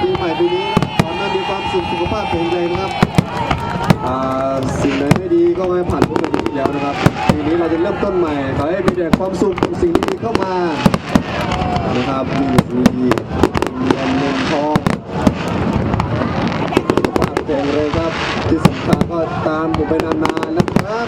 ปีใหม่ปีนี้ขอให้มีความสุขสุขภาพแข็งแรงนะครับอ่าสิ่งไหนไม่ดีก็ไม่ผ่านพ้นไปปีแล้วนะครับปีนี้เราจะเริ่มต้นใหม่ขอให้มีแต่ความสุขสิ่งดีๆเข้ามานะครับมีสิ่งดีๆเงินเงินทองสุขภาพแข็งแรงครับที่สำคัญก็ตามผมไปนานๆนะครับ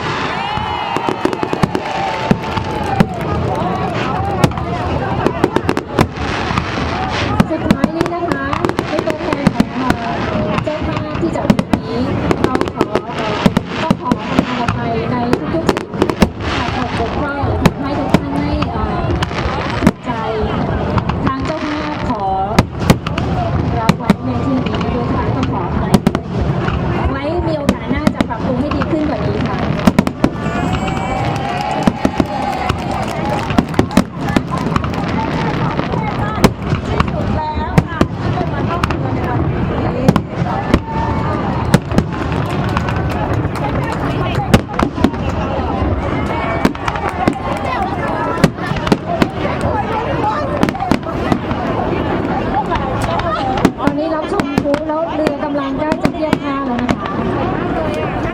สุดท้ายนี้นะคะในตัวแทนของเอ่อเจ้าภาพที่จัดงานนี้เราขอเอ่อต้องขอประทานอภัยในทุกๆสิ่งที่ขาดตกบกพร่องหรือทำให้ทุกท่านไม่เอ่อถูกใจ ทางเจ้าภาพขอรับไว้ในที่นี้ด้วยค่ะต้องขออภัยไว้มีโอกาสหน้าจะปรับปรุงให้ดีขึ้นกว่านี้ค่ะ ตอนนี้รับชมพลุ แล้วเรือกำลังใกล้จะเทียบท่าแล้วนะคะ